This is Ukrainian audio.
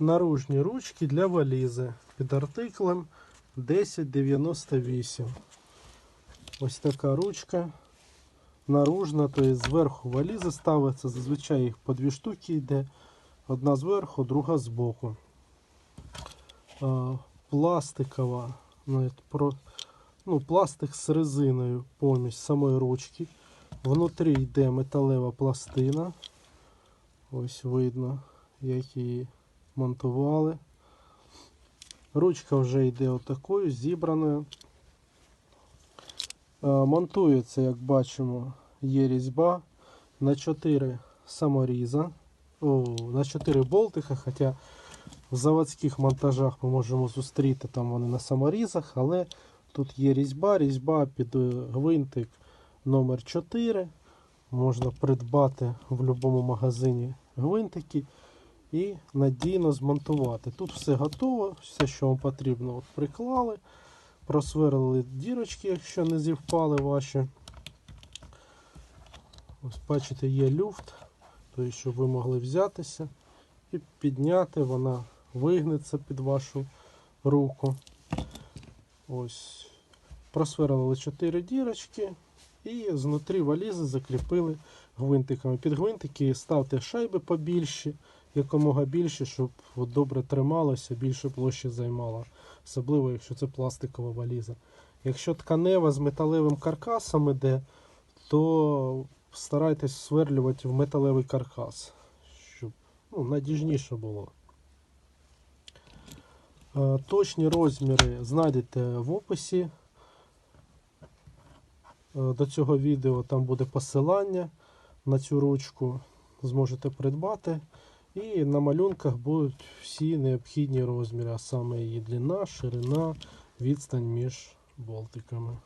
наружні ручки для валізи під артиклем 1098. Ось така ручка. Наружна, тобто зверху валізи ставиться. Зазвичай їх по дві штуки йде. Одна зверху, друга збоку. Пластикова. ну, пластик з резиною помість самої ручки. Внутрі йде металева пластина. Ось видно, як її монтували. Ручка вже йде отакою, зібраною. Е, Монтується, як бачимо, є різьба на 4 саморіза. О, на 4 болтика, хоча в заводських монтажах ми можемо зустріти там вони на саморізах, але тут є різьба, різьба під е, гвинтик номер 4 Можна придбати в будь-якому магазині гвинтики і надійно змонтувати. Тут все готово, все, що вам потрібно, от приклали, просверлили дірочки, якщо не зівпали ваші. Ось бачите, є люфт, тобто, щоб ви могли взятися і підняти, вона вигнеться під вашу руку. Ось. Просверлили 4 дірочки і знутрі валізи закріпили гвинтиками. Під гвинтики ставте шайби побільші, якомога більше, щоб добре трималося, більше площі займало. Особливо, якщо це пластикова валіза. Якщо тканева з металевим каркасом іде, то старайтесь сверлювати в металевий каркас, щоб ну, надіжніше було. Е, Точні розміри знайдете в описі е, до цього відео. Там буде посилання на цю ручку. Зможете придбати. І на малюнках будуть всі необхідні розміри, а саме її длина, ширина, відстань між болтиками.